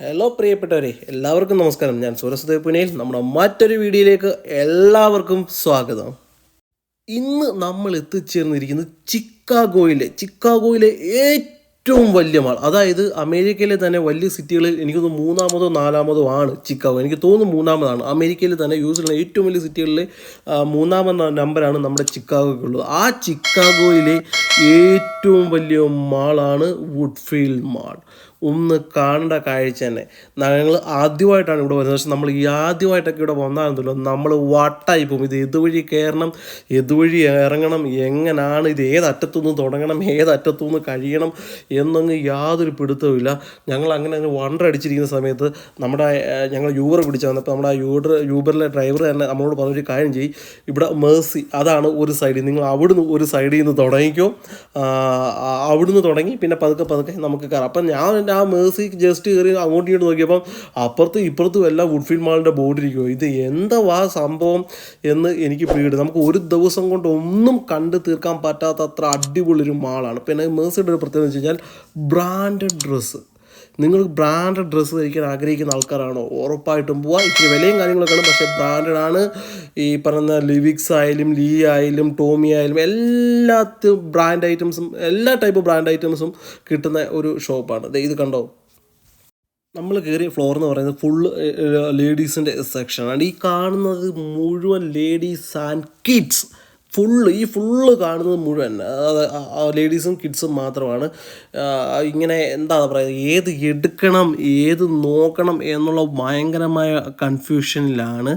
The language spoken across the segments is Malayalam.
ഹലോ പ്രിയപ്പെട്ടവരെ എല്ലാവർക്കും നമസ്കാരം. ഞാൻ സൂരസ്ദേവ് പുനയിൽ. നമ്മുടെ മറ്റൊരു വീഡിയോയിലേക്ക് എല്ലാവർക്കും സ്വാഗതം. ഇന്ന് നമ്മൾ എത്തിച്ചേർന്നിരിക്കുന്നത് ചിക്കാഗോയിലെ. ചിക്കാഗോയിലെ ഏറ്റവും വലിയ മാൾ. അതായത് അമേരിക്കയിലെ തന്നെ വലിയ സിറ്റികളിൽ എനിക്കൊന്ന് മൂന്നാമതോ നാലാമതോ ആണ് ചിക്കാഗോ. എനിക്ക് തോന്നുന്നു മൂന്നാമതാണ്. അമേരിക്കയിൽ തന്നെ യൂസ് ചെയ്യുന്ന ഏറ്റവും വലിയ സിറ്റികളിൽ മൂന്നാമത് നമ്പറാണ് നമ്മുടെ ചിക്കാഗോയ്ക്കുള്ളത്. ആ ചിക്കാഗോയിലെ ഏറ്റവും വലിയ മാളാണ് വുഡ്ഫീൽഡ് മാൾ. ഒന്ന് കാണേണ്ട കാഴ്ച തന്നെ. ഞങ്ങൾ ആദ്യമായിട്ടാണ് ഇവിടെ വരുന്നത്. പക്ഷെ നമ്മൾ ഈ ആദ്യമായിട്ടൊക്കെ ഇവിടെ വന്നാണെന്നല്ലോ നമ്മൾ വട്ടായി പോകും. ഇത് ഇതുവഴി കയറണം? ഇതുവഴി ഇറങ്ങണം? എങ്ങനെയാണ് ഇത് ഏതറ്റത്തുനിന്ന് തുടങ്ങണം? ഏതറ്റത്തുനിന്ന് കഴിയണം? എന്നൊന്നും യാതൊരു പിടുത്തവുമില്ല ഞങ്ങൾ അങ്ങനെ അങ്ങനെ വണ്ടർ അടിച്ചിരിക്കുന്ന സമയത്ത് നമ്മുടെ ഞങ്ങൾ യൂബർ പിടിച്ചു വന്നപ്പോൾ നമ്മുടെ ആ യൂബർ യൂബറിലെ ഡ്രൈവർ തന്നെ നമ്മളോട് പറഞ്ഞൊരു കാര്യം ചെയ്യും. ഇവിടെ മേഴ്സി അതാണ് ഒരു സൈഡിൽ നിങ്ങൾ അവിടുന്ന് ഒരു സൈഡിൽ നിന്ന് തുടങ്ങിക്കോ. അവിടുന്ന് തുടങ്ങി. പിന്നെ പതുക്കെ പതുക്കെ നമുക്ക് കയറാം. അപ്പം ഞാൻ ആ മേഴ്സി ജസ്റ്റ് കയറി അങ്ങോട്ട് ഇങ്ങോട്ട് നോക്കിയപ്പം അപ്പുറത്തും ഇപ്പുറത്തും എല്ലാം വുഡ്ഫീൽഡ് മാളിന്റെ ബോർഡ് ഇരിക്കുമോ ഇത് എന്താ ആ സംഭവം എന്ന് എനിക്ക് പേടി നമുക്ക് ഒരു ദിവസം കൊണ്ട് ഒന്നും കണ്ട് തീർക്കാൻ പറ്റാത്ത അത്ര അടിപൊളി ഒരു മാളാണ് പിന്നെ മേഴ്സിയുടെ ഒരു പ്രത്യേകത വെച്ച് കഴിഞ്ഞാൽ ബ്രാൻഡഡ് ഡ്രസ്സ് നിങ്ങൾ ബ്രാൻഡഡ് ഡ്രസ്സ് ധരിക്കാൻ ആഗ്രഹിക്കുന്ന ആൾക്കാരാണോ? ഉറപ്പായിട്ടും. പോവാ ഇച്ചിരി വിലയും കാര്യങ്ങളൊക്കെയാണ് പക്ഷേ ബ്രാൻഡഡ് ആണ്. ഈ പറയുന്ന ലിവിക്സ് ആയാലും ലീ ആയാലും ടോമി ആയാലും എല്ലാത്തും ബ്രാൻഡ് ഐറ്റംസും എല്ലാ ടൈപ്പ് ബ്രാൻഡ് ഐറ്റംസും കിട്ടുന്ന ഒരു ഷോപ്പാണ് ഇത് കണ്ടോ? നമ്മൾ കയറിയ ഫ്ലോർ എന്ന് പറയുന്നത് ഫുൾ ലേഡീസിന്റെ സെക്ഷനാണ് ഈ കാണുന്നത് മുഴുവൻ ലേഡീസ് ആൻഡ് കിഡ്സ് ഫുള്ള് ഈ ഫുള്ള് കാണുന്നത് മുഴുവൻ ലേഡീസും കിഡ്സും മാത്രമാണ്. ഇങ്ങനെ എന്താ പറയുക ഏത് എടുക്കണം ഏത് നോക്കണം എന്നുള്ള ഭയങ്കരമായ കൺഫ്യൂഷനിലാണ്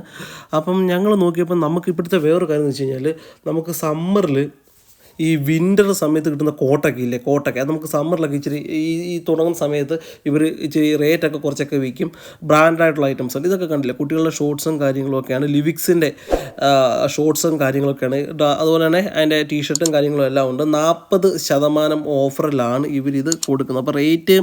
അപ്പം ഞങ്ങൾ നോക്കിയപ്പോൾ നമുക്ക് ഇപ്പോഴത്തെ വേറൊരു കാര്യം എന്ന് വെച്ച് കഴിഞ്ഞാൽ നമുക്ക് സമ്മറിൽ ഈ വിന്റർ സമയത്ത് കിട്ടുന്ന കോട്ടൊക്കെ ഇല്ലേ? കോട്ടൊക്കെ. അത് നമുക്ക് സമ്മറിലൊക്കെ ഇച്ചിരി ഈ ഈ തുടങ്ങുന്ന സമയത്ത് ഇവർ ഇച്ചിരി റേറ്റൊക്കെ കുറച്ചൊക്കെ വിൽക്കും. ബ്രാൻഡായിട്ടുള്ള ഐറ്റംസ് ഉണ്ട് ഇതൊക്കെ കണ്ടില്ല? കുട്ടികളുടെ ഷോർട്സും കാര്യങ്ങളൊക്കെയാണ് ലിവിക്സിന്റെ ഷോർട്സും കാര്യങ്ങളൊക്കെയാണ്. അതുപോലെ തന്നെ അതിന്റെ ടീഷർട്ടും കാര്യങ്ങളും എല്ലാം ഉണ്ട്. നാൽപ്പത് ശതമാനം ഓഫറിലാണ് ഇവരിത് കൊടുക്കുന്നത്. അപ്പോൾ റേറ്റ്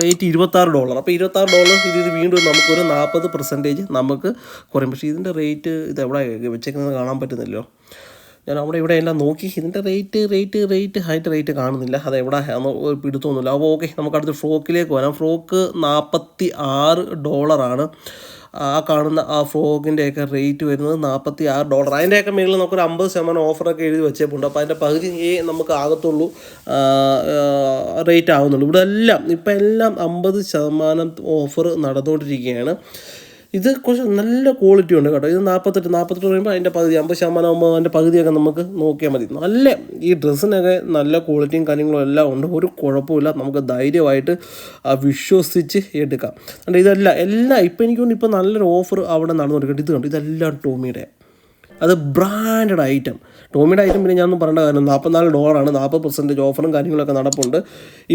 റേറ്റ് ഇരുപത്താറ് ഡോളർ അപ്പോൾ ഇരുപത്താറ് ഡോളർ ഇത് ഇത് വീണ്ടും നമുക്കൊരു നാൽപ്പത് പെർസെന്റേജ് നമുക്ക് കുറയും. പക്ഷേ ഇതിന്റെ റേറ്റ് ഇത് എവിടെ വെച്ചേക്കുന്നത്? കാണാൻ പറ്റുന്നില്ലല്ലോ. ഞാൻ അവിടെ ഇവിടെ എല്ലാം നോക്കി. ഇതിന്റെ rate rate rate height rate കാണുന്നില്ല. അത് എവിടെ? പിടുത്തൊന്നുമില്ല അപ്പോൾ ഓക്കെ നമുക്ക് അടുത്ത് ഫ്രോക്കിലേക്ക് വരാം. ഫ്രോക്ക് നാൽപ്പത്തി ആറ് ഡോളറാണ് ആ കാണുന്ന ആ ഫ്രോക്കിന്റെയൊക്കെ റേറ്റ് വരുന്നത് നാൽപ്പത്തി ആറ് ഡോളർ അതിന്റെയൊക്കെ മേളിൽ നമുക്കൊരു അമ്പത് ശതമാനം ഓഫറൊക്കെ എഴുതി വെച്ചേപ്പുണ്ട്. അപ്പോൾ അതിന്റെ പകുതിയേ നമുക്ക് ആകത്തുള്ളൂ. റേറ്റ് ആകുന്നുള്ളൂ ഇവിടെ എല്ലാം ഇപ്പം എല്ലാം അമ്പത് ശതമാനം ഓഫർ നടന്നുകൊണ്ടിരിക്കുകയാണ്. ഇത് കുറച്ച് നല്ല ക്വാളിറ്റി ഉണ്ട് കേട്ടോ. ഇത് നാൽപ്പത്തെട്ട് നാൽപ്പത്തെട്ട് പറയുമ്പോൾ അതിന്റെ പകുതി അമ്പത് ശതമാനം ആകുമ്പോൾ അതിന്റെ പകുതിയൊക്കെ നമുക്ക് നോക്കിയാൽ മതി. നല്ല ഈ ഡ്രസ്സിനൊക്കെ നല്ല ക്വാളിറ്റിയും കാര്യങ്ങളും എല്ലാം ഉണ്ട്. ഒരു കുഴപ്പമില്ല നമുക്ക് ധൈര്യമായിട്ട് വിശ്വസിച്ച് എടുക്കാം. അതുകൊണ്ട് ഇതെല്ലാം എല്ലാം ഇപ്പോൾ എനിക്ക് തോന്നുന്നു ഇപ്പം നല്ലൊരു ഓഫർ അവിടെ നടന്നു കൊടുക്കട്ടെ ഇത് കണ്ടു ഇതെല്ലാം ടോമിയുടെ അത് ബ്രാൻഡഡ് ഐറ്റം ടോമിയുടെ ഐറ്റം പിന്നെ ഞാനൊന്നും പറയേണ്ട കാര്യം നാൽപ്പത്തിനാല് ഡോളറാണ് നാൽപ്പത് പെർസെന്റേജ് ഓഫറും കാര്യങ്ങളൊക്കെ നടപ്പുണ്ട്.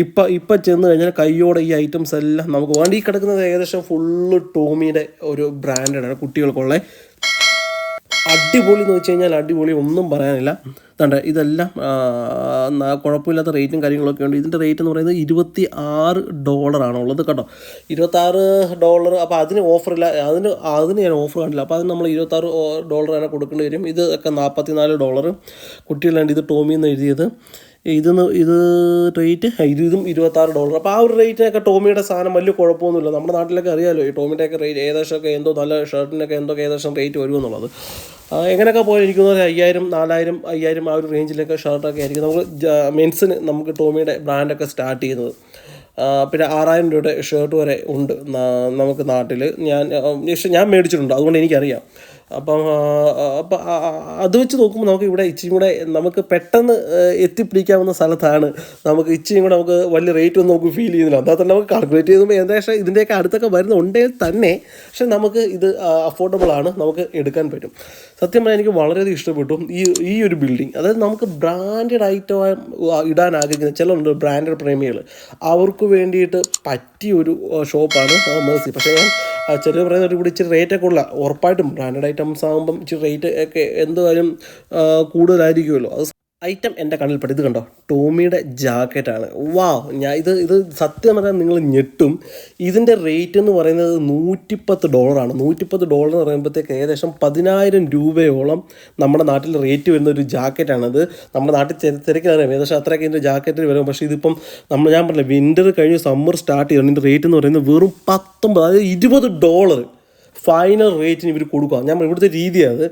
ഇപ്പം ഇപ്പം ചെന്ന് കഴിഞ്ഞാൽ കയ്യോടെ ഈ ഐറ്റംസ് എല്ലാം നമുക്ക് വേണ്ടി കിടക്കുന്നത് ഏകദേശം ഫുള്ള് ടോമിയുടെ ഒരു ബ്രാൻഡാണ് കുട്ടികൾക്കുള്ള. അടിപൊളി എന്ന് വെച്ച് കഴിഞ്ഞാൽ അടിപൊളി ഒന്നും പറയാനില്ല. തണ്ട ഇതെല്ലാം കുഴപ്പമില്ലാത്ത റേറ്റും കാര്യങ്ങളൊക്കെ ഉണ്ട്. ഇതിന്റെ റേറ്റ് എന്ന് പറയുന്നത് ഇരുപത്തി ആറ് ഡോളറാണ് ഉള്ളത് കേട്ടോ ഇരുപത്താറ് ഡോളർ അപ്പോൾ അതിന് ഓഫറില്ല അതിന് അതിന് ഞാൻ ഓഫർ കണ്ടില്ല അപ്പോൾ അതിന് നമ്മൾ ഇരുപത്താറ് ഡോളർ തന്നെ കൊടുക്കേണ്ടി വരും. ഇത് ഒക്കെ നാൽപ്പത്തി നാല് ഡോളർ. കുട്ടികളുണ്ട് ഇത് ടോമി എന്ന് എഴുതിയത്. ഇതെന്ന് ഇത് റേറ്റ് ഇത് ഇതും ഇരുപത്താറ് ഡോളർ. അപ്പോൾ ആ ഒരു റേറ്റിനൊക്കെ ടോമിയുടെ സാധനം വലിയ കുഴപ്പമൊന്നുമില്ല. നമ്മുടെ നാട്ടിലൊക്കെ അറിയാമല്ലോ ഈ ടോമിയുടെയൊക്കെ റേറ്റ് ഏകദേശമൊക്കെ എന്തോ നല്ല ഷർട്ടിനൊക്കെ എന്തൊക്കെ ഏകദേശം റേറ്റ് വരുമെന്നുള്ളത്. എങ്ങനെയൊക്കെ പോയി എനിക്ക് തോന്നുന്നത് നാലായിരം അയ്യായിരം ആ ഒരു റേഞ്ചിലൊക്കെ ഷർട്ടൊക്കെ ആയിരിക്കും. നമുക്ക് മെൻസിന് നമുക്ക് ടോമിയുടെ ബ്രാൻഡൊക്കെ സ്റ്റാർട്ട് ചെയ്യുന്നത്. പിന്നെ ആറായിരം രൂപയുടെ ഷർട്ട് വരെ ഉണ്ട് നമുക്ക് നാട്ടിൽ ഞാൻ ഞാൻ മേടിച്ചിട്ടുണ്ട് അതുകൊണ്ട് എനിക്കറിയാം. അപ്പം അപ്പം അത് വെച്ച് നോക്കുമ്പോൾ നമുക്ക് ഇവിടെ ഇച്ചിരി കൂടെ നമുക്ക് പെട്ടെന്ന് എത്തിപ്പിടിക്കാവുന്ന സ്ഥലത്താണ് നമുക്ക് ഇച്ചിരി കൂടെ നമുക്ക് വലിയ റേറ്റ് ഒന്നും നമുക്ക് ഫീൽ ചെയ്യുന്നില്ല. അതാ തന്നെ നമുക്ക് കാൽക്കുലേറ്റ് ചെയ്യുമ്പോൾ ഏകദേശം ഇതിന്റെയൊക്കെ അടുത്തൊക്കെ വരുന്നുണ്ടെങ്കിൽ തന്നെ. പക്ഷെ നമുക്ക് ഇത് അഫോർഡബിൾ ആണ് നമുക്ക് എടുക്കാൻ പറ്റും. സത്യം പറഞ്ഞാൽ എനിക്ക് വളരെയധികം ഇഷ്ടപ്പെട്ടു ഈ ഈ ഒരു ബിൽഡിംഗ് അതായത് നമുക്ക് ബ്രാൻഡഡ് ഐറ്റം ഇടാൻ ആഗ്രഹിക്കുന്ന ചിലരുണ്ട് ബ്രാൻഡഡ് പ്രേമികൾ അവർക്ക് വേണ്ടിയിട്ട് പറ്റിയ ഒരു ഷോപ്പാണ് മേഴ്സി പക്ഷേ ഞാൻ ചിലർ പറയുന്നത് ഇവിടെ ഇച്ചിരി റേറ്റ് ഒക്കെ ഉള്ള ഉറപ്പായിട്ടും ബ്രാൻഡഡ് ഐറ്റംസ് ആകുമ്പം ഇച്ചിരി റേറ്റ് ഒക്കെ എന്തായാലും കൂടുതലായിരിക്കുമല്ലോ. അത് ഐറ്റം എന്റെ കണ്ണിൽപ്പെട്ടു ഇത് കണ്ടോ? ടോമിയുടെ ജാക്കറ്റാണ്. വാ ഞാൻ ഇത് ഇത് സത്യം പറഞ്ഞാൽ നിങ്ങൾ ഞെട്ടും. ഇതിന്റെ റേറ്റ് എന്ന് പറയുന്നത് നൂറ്റിപ്പത്ത് ഡോളറാണ്. നൂറ്റിപ്പത്ത് ഡോളർ എന്ന് പറയുമ്പോഴത്തേക്ക് ഏകദേശം പതിനായിരം രൂപയോളം നമ്മുടെ നാട്ടിൽ റേറ്റ് വരുന്ന ഒരു ജാക്കറ്റാണിത്. നമ്മുടെ നാട്ടിൽ തിരക്കിലറിയാം ഏകദേശം അത്രയൊക്കെ ഇതിന്റെ ജാക്കറ്റിന് വരും. പക്ഷേ ഇതിപ്പം നമ്മൾ ഞാൻ പറഞ്ഞില്ല വിന്റർ കഴിഞ്ഞ് സമ്മർ സ്റ്റാർട്ട് ചെയ്യണം. ഇതിന്റെ റേറ്റ് എന്ന് പറയുന്നത് വെറും പത്തൊമ്പത് അതായത് ഇരുപത് ഡോളർ ഫൈനൽ റേറ്റിന് ഇവർ കൊടുക്കുക. ഞാൻ ഇവിടുത്തെ രീതിയാണ്.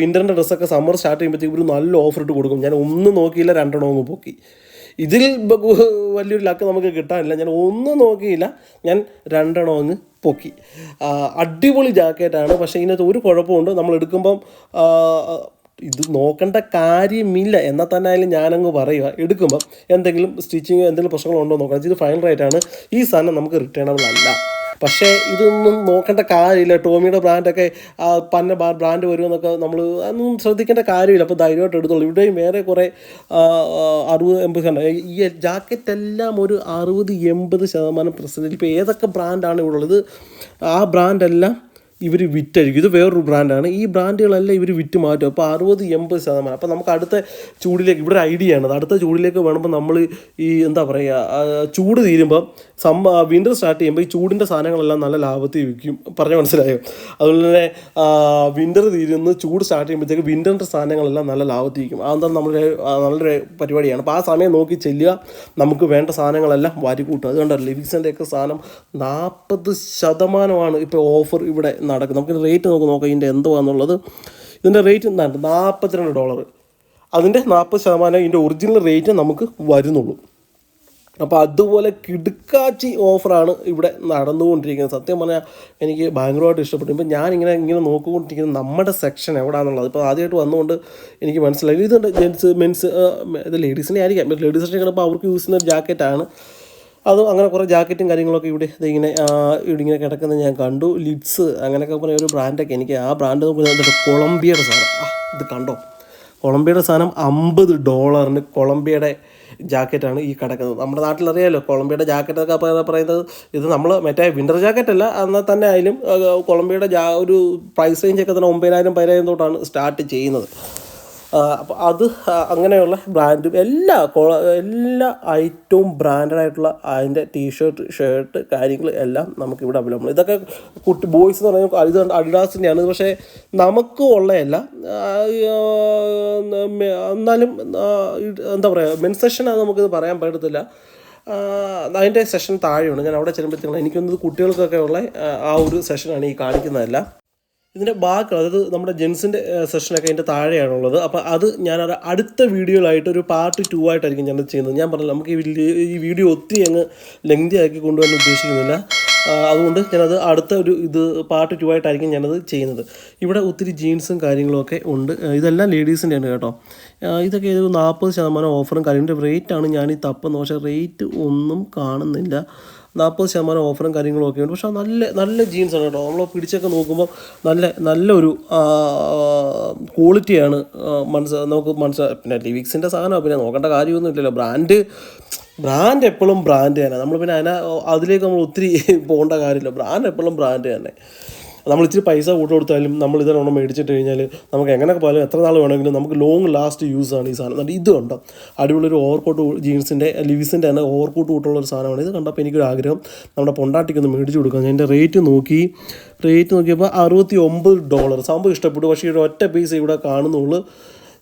വിന്ററിന്റെ ഡ്രസ്സൊക്കെ സമ്മർ സ്റ്റാർട്ട് ചെയ്യുമ്പോഴത്തേക്ക് ഇവർ നല്ല ഓഫർ ഇട്ട് കൊടുക്കും. ഞാൻ ഒന്നും നോക്കിയില്ല രണ്ടെണ്ണം അങ്ങ് പൊക്കി. ഇതിൽ വലിയൊരു ലക്ക് നമുക്ക് കിട്ടാനില്ല. ഞാൻ ഒന്നും നോക്കിയില്ല. ഞാൻ രണ്ടെണ്ണം അങ്ങ് പൊക്കി. അടിപൊളി ജാക്കറ്റാണ് പക്ഷേ ഇതിനകത്ത് ഒരു കുഴപ്പമുണ്ട്. നമ്മൾ എടുക്കുമ്പം ഇത് നോക്കേണ്ട കാര്യമില്ല. എന്നാൽ തന്നെ ആയാലും ഞാനങ്ങ് പറയുക. എടുക്കുമ്പം എന്തെങ്കിലും സ്റ്റിച്ചിങ്ങോ എന്തെങ്കിലും പ്രശ്നങ്ങളുണ്ടോ നോക്കണം. ഇത് ഫൈനൽ റേറ്റാണ് ഈ സാധനം നമുക്ക് റിട്ടേണബിൾ അല്ല. പക്ഷേ ഇതൊന്നും നോക്കേണ്ട കാര്യമില്ല. ടോമിയുടെ ബ്രാൻഡൊക്കെ പന്ന ബ്രാൻഡ് വരുമെന്നൊക്കെ നമ്മൾ അതൊന്നും ശ്രദ്ധിക്കേണ്ട കാര്യമില്ല. അപ്പോൾ ധൈര്യമായിട്ട് എടുത്തോളൂ. ഇവിടെയും വേറെ കുറേ അറുപത് എൺപത് ശതമാനം ഈ ജാക്കറ്റ് എല്ലാം ഒരു അറുപത് എൺപത് ശതമാനം പ്രസന്റേജ് ഇപ്പോൾ ഏതൊക്കെ ബ്രാൻഡാണ് ഇവിടെ ഉള്ളത്? ആ ബ്രാൻഡെല്ലാം ഇവർ വിറ്റായിരിക്കും ഇത് വേറൊരു ബ്രാൻഡാണ് ഈ ബ്രാൻഡുകളെല്ലാം ഇവർ വിറ്റ് മാറ്റും അപ്പോൾ അറുപത് എൺപത് ശതമാനം. അപ്പോൾ നമുക്ക് അടുത്ത ചൂടിലേക്ക് ഇവിടെ ഐഡിയ ആണ്. അടുത്ത ചൂടിലേക്ക് വേണമ്പോൾ നമ്മൾ ഈ എന്താ പറയുക ചൂട് തീരുമ്പോൾ സമ്മ വിന്റർ സ്റ്റാർട്ട് ചെയ്യുമ്പോൾ ഈ ചൂടിന്റെ സാധനങ്ങളെല്ലാം നല്ല ലാഭത്തിൽ വിൽക്കും. പറഞ്ഞ മനസ്സിലായോ? അതുപോലെ തന്നെ വിന്റർ തീരുന്ന ചൂട് സ്റ്റാർട്ട് ചെയ്യുമ്പോഴത്തേക്ക് വിന്ററിന്റെ സാധനങ്ങളെല്ലാം നല്ല ലാഭത്തിൽ വിൽക്കും. അതെന്താ നമ്മുടെ നല്ലൊരു പരിപാടിയാണ്. അപ്പോൾ ആ സമയം നോക്കി ചെല്ലുക. നമുക്ക് വേണ്ട സാധനങ്ങളെല്ലാം വാരി കൂട്ടുക. അതുകൊണ്ടാണ് ലിവിക്സിന്റെ ഒക്കെ സാധനം നാൽപ്പത് ശതമാനമാണ് ഇപ്പോൾ ഓഫർ ഇവിടെ നടക്കുന്നത് നമുക്ക് റേറ്റ് നോക്കി നോക്കാം ഇതിന്റെ എന്തുവാന്നുള്ളത്. ഇതിന്റെ റേറ്റ് എന്താണ് നാൽപ്പത്തിരണ്ട് ഡോളർ അതിന്റെ നാൽപ്പത് ശതമാനം ഇതിന്റെ ഒറിജിനൽ റേറ്റ് നമുക്ക് വരുന്നുള്ളൂ. അപ്പോൾ അതുപോലെ കിടുക്കാച്ചി ഓഫറാണ് ഇവിടെ നടന്നുകൊണ്ടിരിക്കുന്നത്. സത്യം പറഞ്ഞാൽ എനിക്ക് ഭയങ്കരമായിട്ട് ഇഷ്ടപ്പെട്ടു. ഇപ്പം ഞാനിങ്ങനെ ഇങ്ങനെ നോക്കിക്കൊണ്ടിരിക്കുന്നത് നമ്മുടെ സെക്ഷൻ എവിടെയാണെന്നുള്ളത് ഇപ്പോൾ ആദ്യമായിട്ട് വന്നുകൊണ്ട് എനിക്ക് മനസ്സിലായി. ഇതുണ്ട് ജെൻസ് മെൻസ് ഇത് ലേഡീസിനെ ആയിരിക്കാം. ലേഡീസിനെ കിടപ്പോൾ അവർക്ക് യൂസ് ചെയ്യുന്ന ജാക്കറ്റാണ് അതും അങ്ങനെ കുറേ ജാക്കറ്റും കാര്യങ്ങളൊക്കെ ഇവിടെ ഇങ്ങനെ ഇങ്ങനെ കിടക്കുന്നത് ഞാൻ കണ്ടു. ലിഡ്സ് അങ്ങനെയൊക്കെ പറഞ്ഞ ഒരു ബ്രാൻഡൊക്കെ എനിക്ക് ആ ബ്രാൻഡ് നോക്കുന്നത് കൊളംബിയയുടെ സാധനം. ഇത് കണ്ടോ? കൊളംബിയയുടെ സാധനം അമ്പത് ഡോളറിന് കൊളംബിയയുടെ ജാക്കറ്റാണ് ഈ കിടക്കുന്നത്. നമ്മുടെ നാട്ടിൽ അറിയാമല്ലോ കൊളംബിയയുടെ ജാക്കറ്റൊക്കെ പറയുന്നത് ഇത് നമ്മൾ മറ്റേ വിന്റർ ജാക്കറ്റല്ല എന്നാൽ തന്നെ ആയാലും കൊളംബിയയുടെ ജാ ഒരു പ്രൈസ് റേഞ്ചൊക്കെ തന്നെ ഒമ്പതിനായിരം പതിനായിരം തൊട്ടാണ് സ്റ്റാർട്ട് ചെയ്യുന്നത്. അപ്പോൾ അത് അങ്ങനെയുള്ള ബ്രാൻഡും എല്ലാ എല്ലാ ഐറ്റവും ബ്രാൻഡഡ് ആയിട്ടുള്ള അതിന്റെ ടീഷർട്ട് ഷർട്ട് കാര്യങ്ങൾ എല്ലാം നമുക്കിവിടെ അവൈലബിൾ ഇതൊക്കെ കുട്ടി ബോയ്സ് എന്ന് പറഞ്ഞാൽ ഇത് അഡിഡാസിന്റെയാണ് പക്ഷേ നമുക്ക് ഉള്ളതല്ല. എന്നാലും എന്താ പറയുക മെൻ സെഷനാണ് നമുക്കിത് പറയാൻ പറ്റത്തില്ല. അതിന്റെ സെഷൻ താഴെയുണ്ട്. ഞാൻ അവിടെ ചെല്ലുമ്പോഴത്തേക്കും എനിക്കൊന്നത് കുട്ടികൾക്കൊക്കെ ഉള്ള ആ ഒരു സെഷനാണ് ഈ കാണിക്കുന്നതല്ല. ഇതിന്റെ ബാക്കി അതായത് നമ്മുടെ ജെൻസിന്റെ സെഷനൊക്കെ അതിന്റെ താഴെയാണുള്ളത്. അപ്പോൾ അത് ഞാൻ അടുത്ത വീഡിയോയിലായിട്ട് ഒരു പാർട്ട് ടു ആയിട്ടായിരിക്കും ഞാനത് ചെയ്യുന്നത്. ഞാൻ പറഞ്ഞില്ല നമുക്ക് ഈ വീഡിയോ ഒത്തിരി അങ്ങ് ലെങ്തി ആക്കി കൊണ്ടുവരാൻ ഉദ്ദേശിക്കുന്നില്ല. അതുകൊണ്ട് ഞാനത് അടുത്ത ഒരു ഇത് പാർട്ട് ടു ആയിട്ടായിരിക്കും ഞാനത് ചെയ്യുന്നത്. ഇവിടെ ഒത്തിരി ജീൻസും കാര്യങ്ങളൊക്കെ ഉണ്ട്. ഇതെല്ലാം ലേഡീസിന്റെയാണ് കേട്ടോ. ഇതൊക്കെ ഒരു നാൽപ്പത് ശതമാനം ഓഫറും കാര്യങ്ങളുടെ റേറ്റാണ് ഞാൻ ഈ തപ്പെന്ന് പക്ഷേ റേറ്റ് ഒന്നും കാണുന്നില്ല. നാൽപ്പത് ശതമാനം ഓഫറും കാര്യങ്ങളും ഒക്കെ ഉണ്ട്. പക്ഷേ നല്ല നല്ല ജീൻസാണ് കേട്ടോ. നമ്മൾ പിടിച്ചൊക്കെ നോക്കുമ്പോൾ നല്ല നല്ലൊരു ക്വാളിറ്റിയാണ് മനസ്സ് നമുക്ക് മനസ്സിലാക്കാം പിന്നെ ലിവിക്സിന്റെ സാധനമാണ് പിന്നെ നോക്കേണ്ട കാര്യമൊന്നും ഇല്ലല്ലോ. ബ്രാൻഡ് ബ്രാൻഡ് എപ്പോഴും ബ്രാൻഡ് തന്നെ. നമ്മൾ പിന്നെ അതിനെ അതിലേക്ക് നമ്മൾ ഒത്തിരി പോകേണ്ട കാര്യമില്ല. ബ്രാൻഡ് എപ്പോഴും ബ്രാൻഡ് തന്നെ. നമ്മൾ ഇച്ചിരി പൈസ കൂട്ട് കൊടുത്താലും നമ്മൾ ഇതിനോണം മേടിച്ചിട്ട് കഴിഞ്ഞാൽ നമുക്ക് എങ്ങനെ പോയാലും എത്ര നാൾ വേണമെങ്കിലും നമുക്ക് ലോങ് ലാസ്റ്റ് യൂസ് ആണ് ഈ സാധനം. എന്നിട്ട് ഇത് കണ്ടോ? അടിപൊളിയൊരു ഓവർകോട്ട് ജീൻസിന്റെ ലിവിസിന്റെ തന്നെ ഓവർകോട്ട് കൂട്ടുള്ള ഒരു സാധനമാണ്. ഇത് കണ്ടപ്പോൾ എനിക്കൊരു ആഗ്രഹം. നമ്മുടെ പൊണ്ടാട്ടിക്കൊന്ന് മേടിച്ച് കൊടുക്കാം. അതിന്റെ റേറ്റ് നോക്കി. റേറ്റ് നോക്കിയപ്പോൾ അറുപത്തി ഒമ്പത് ഡോളർ സംഭവം ഇഷ്ടപ്പെട്ടു. പക്ഷേ ഒരു ഒറ്റ പീസ് ഇവിടെ കാണുന്നുള്ളൂ.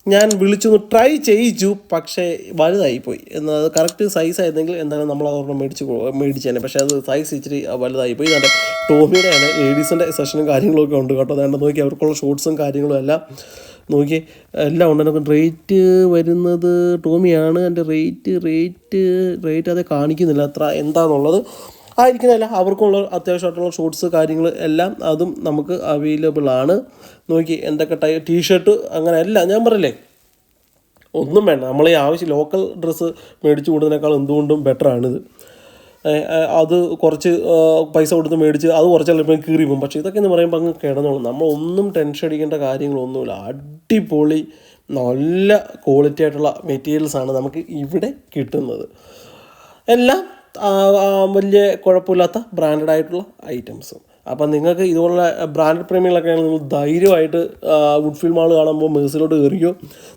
ഞാൻ വിളിച്ചൊന്ന് ട്രൈ ചെയ്യിച്ചു. പക്ഷേ വലുതായിപ്പോയി. എന്നാൽ കറക്റ്റ് സൈസ് ആയിരുന്നെങ്കിൽ എന്തായാലും നമ്മൾ അതൊരെണ്ണം മേടിച്ച് മേടിച്ചു മേടിച്ചേനെ പക്ഷേ അത് സൈസ് ഇച്ചിരി വലുതായിപ്പോയി. ഇതാണ്ട് ടോമിയുടെ ആണ് ലേഡീസിന്റെ സെഷനും കാര്യങ്ങളൊക്കെ ഉണ്ട് കേട്ടോ. അതാണ് നോക്കി അവർക്കുള്ള ഷോർട്സും കാര്യങ്ങളും എല്ലാം നോക്കി എല്ലാം ഉണ്ട്. നമുക്ക് റേറ്റ് വരുന്നത് ടോമിയാണ്. എന്റെ റേറ്റ് റേറ്റ് റേറ്റ് അത് കാണിക്കുന്നില്ല അത്ര എന്താണെന്നുള്ളത് ആയിരിക്കുന്നതല്ല അവർക്കുള്ള അത്യാവശ്യമായിട്ടുള്ള ഷോർട്സ് കാര്യങ്ങൾ എല്ലാം അതും നമുക്ക് അവൈലബിൾ ആണ്. നോക്കി എന്തൊക്കെ ടൈ ടീഷർട്ട് അങ്ങനെ അല്ല ഞാൻ പറയില്ലേ ഒന്നും വേണ്ട. നമ്മൾ ഈ ആവശ്യം ലോക്കൽ ഡ്രസ്സ് മേടിച്ചു കൂടുന്നതിനേക്കാൾ എന്തുകൊണ്ടും ബെറ്ററാണിത് അത് കുറച്ച് പൈസ കൊടുത്ത് മേടിച്ച് അത് കുറച്ച് ചിലപ്പോൾ കീറി പോകും പക്ഷേ ഇതൊക്കെ എന്ന് പറയുമ്പോൾ അങ്ങ് കിടന്നോളും. നമ്മൾ ഒന്നും ടെൻഷൻ അടിക്കേണ്ട കാര്യങ്ങളൊന്നുമില്ല. അടിപൊളി നല്ല ക്വാളിറ്റി ആയിട്ടുള്ള മെറ്റീരിയൽസാണ് നമുക്ക് ഇവിടെ കിട്ടുന്നത്. എല്ലാം വലിയ കുഴപ്പമില്ലാത്ത ബ്രാൻഡഡ് ആയിട്ടുള്ള ഐറ്റംസും അപ്പം നിങ്ങൾക്ക് ഇതുപോലുള്ള ബ്രാൻഡ് പ്രേമികളൊക്കെ ആണെങ്കിൽ നിങ്ങൾ ധൈര്യമായിട്ട് വുഡ്ഫീൽഡ് മാൾ കാണുമ്പോൾ മേഴ്സിലോട്ട് കയറിയോ?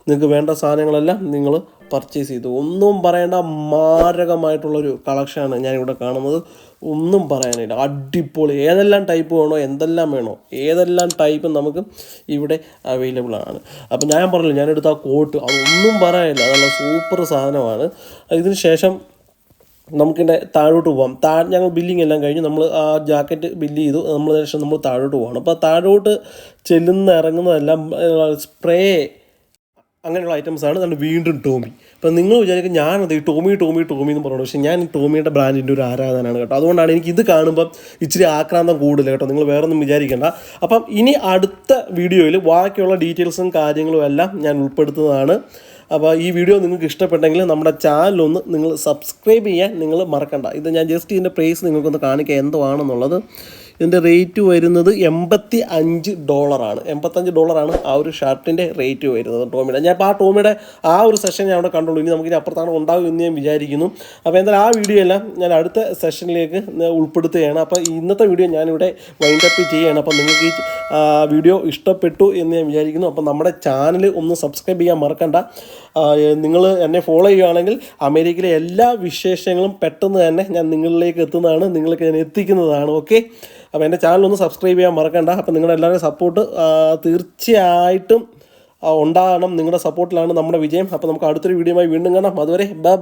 നിങ്ങൾക്ക് വേണ്ട സാധനങ്ങളെല്ലാം നിങ്ങൾ പർച്ചേസ് ചെയ്തു. ഒന്നും പറയേണ്ട മാരകമായിട്ടുള്ളൊരു കളക്ഷനാണ് ഞാനിവിടെ കാണുന്നത്. ഒന്നും പറയാനില്ല. അടിപൊളി. ഏതെല്ലാം ടൈപ്പ് വേണോ എന്തെല്ലാം വേണോ ഏതെല്ലാം ടൈപ്പ് നമുക്ക് ഇവിടെ അവൈലബിൾ ആണ്. അപ്പം ഞാൻ പറഞ്ഞില്ല ഞാനെടുത്ത ആ കോട്ട് അതൊന്നും പറയാനില്ല. നല്ല സൂപ്പർ സാധനമാണ്. ഇതിന് ശേഷം നമുക്കിന്റെ താഴോട്ട് പോകാം താ ഞങ്ങൾ ബില്ലിംഗ് എല്ലാം കഴിഞ്ഞ് നമ്മൾ ആ ജാക്കറ്റ് ബില്ല് ചെയ്തു. നമ്മൾ ശേഷം നമ്മൾ താഴോട്ട് പോകണം അപ്പോൾ താഴോട്ട് ചെല്ലുന്ന ഇറങ്ങുന്നതെല്ലാം സ്പ്രേ അങ്ങനെയുള്ള ഐറ്റംസാണ് നല്ല വീണ്ടും ടോമി. അപ്പം നിങ്ങൾ വിചാരിക്കും ഞാനത് ഈ ടോമി ടോമി ടോമി എന്ന് പറഞ്ഞു പക്ഷേ ഞാൻ ടോമിയുടെ ബ്രാൻഡിന്റെ ഒരു ആരാധനയാണ് കേട്ടോ. അതുകൊണ്ടാണ് എനിക്ക് ഇത് കാണുമ്പം ഇച്ചിരി ആക്രാന്തം കൂടുതൽ കേട്ടോ. നിങ്ങൾ വേറെ ഒന്നും വിചാരിക്കേണ്ട. അപ്പം ഇനി അടുത്ത വീഡിയോയിൽ ബാക്കിയുള്ള ഡീറ്റെയിൽസും കാര്യങ്ങളും എല്ലാം ഞാൻ ഉൾപ്പെടുത്തുന്നതാണ്. അപ്പോൾ ഈ വീഡിയോ നിങ്ങൾക്ക് ഇഷ്ടപ്പെട്ടെങ്കിൽ നമ്മുടെ ചാനലൊന്ന് നിങ്ങൾ സബ്സ്ക്രൈബ് ചെയ്യാൻ നിങ്ങൾ മറക്കണ്ട. ഇത് ഞാൻ ജസ്റ്റ് ഇതിന്റെ പ്രൈസ് നിങ്ങൾക്കൊന്ന് കാണിക്കുക എന്തോ ആണെന്നുള്ളത്. ഇതിന്റെ റേറ്റ് വരുന്നത് എൺപത്തി അഞ്ച് ഡോളറാണ്. എൺപത്തഞ്ച് ഡോളറാണ് ആ ഒരു ഷർട്ടിന്റെ റേറ്റ് വരുന്നത് ടോമിയുടെ. ഞാൻ ഇപ്പോൾ ആ ടോമിയുടെ ആ ഒരു സെഷൻ ഞാൻ അവിടെ കണ്ടുള്ളൂ. ഇനി നമുക്ക് ഇനി അപ്പുറത്താണ് ഉണ്ടാകും എന്ന് ഞാൻ വിചാരിക്കുന്നു. അപ്പോൾ എന്തായാലും ആ വീഡിയോ എല്ലാം ഞാൻ അടുത്ത സെഷനിലേക്ക് ഉൾപ്പെടുത്തുകയാണ്. അപ്പോൾ ഇന്നത്തെ വീഡിയോ ഞാനിവിടെ വൈൻഡപ്പ് ചെയ്യുകയാണ്. അപ്പോൾ നിങ്ങൾക്ക് ഈ വീഡിയോ ഇഷ്ടപ്പെട്ടു എന്ന് ഞാൻ വിചാരിക്കുന്നു. അപ്പോൾ നമ്മുടെ ചാനൽ ഒന്ന് സബ്സ്ക്രൈബ് ചെയ്യാൻ മറക്കണ്ട. നിങ്ങൾ എന്നെ ഫോളോ ചെയ്യുകയാണെങ്കിൽ അമേരിക്കയിലെ എല്ലാ വിശേഷങ്ങളും പെട്ടെന്ന് തന്നെ ഞാൻ നിങ്ങളിലേക്ക് എത്തുന്നതാണ്. നിങ്ങൾക്ക് ഞാൻ എത്തിക്കുന്നതാണ്. ഓക്കെ അപ്പോൾ എന്റെ ചാനൽ ഒന്ന് സബ്സ്ക്രൈബ് ചെയ്യാൻ മറക്കണ്ട. അപ്പോൾ നിങ്ങളുടെ സപ്പോർട്ട് തീർച്ചയായിട്ടും ഉണ്ടാകണം. നിങ്ങളുടെ സപ്പോർട്ടിലാണ് നമ്മുടെ വിജയം. അപ്പോൾ നമുക്ക് അടുത്തൊരു വീഡിയോയുമായി വീണ്ടും കാണാം. അതുവരെ ബൈ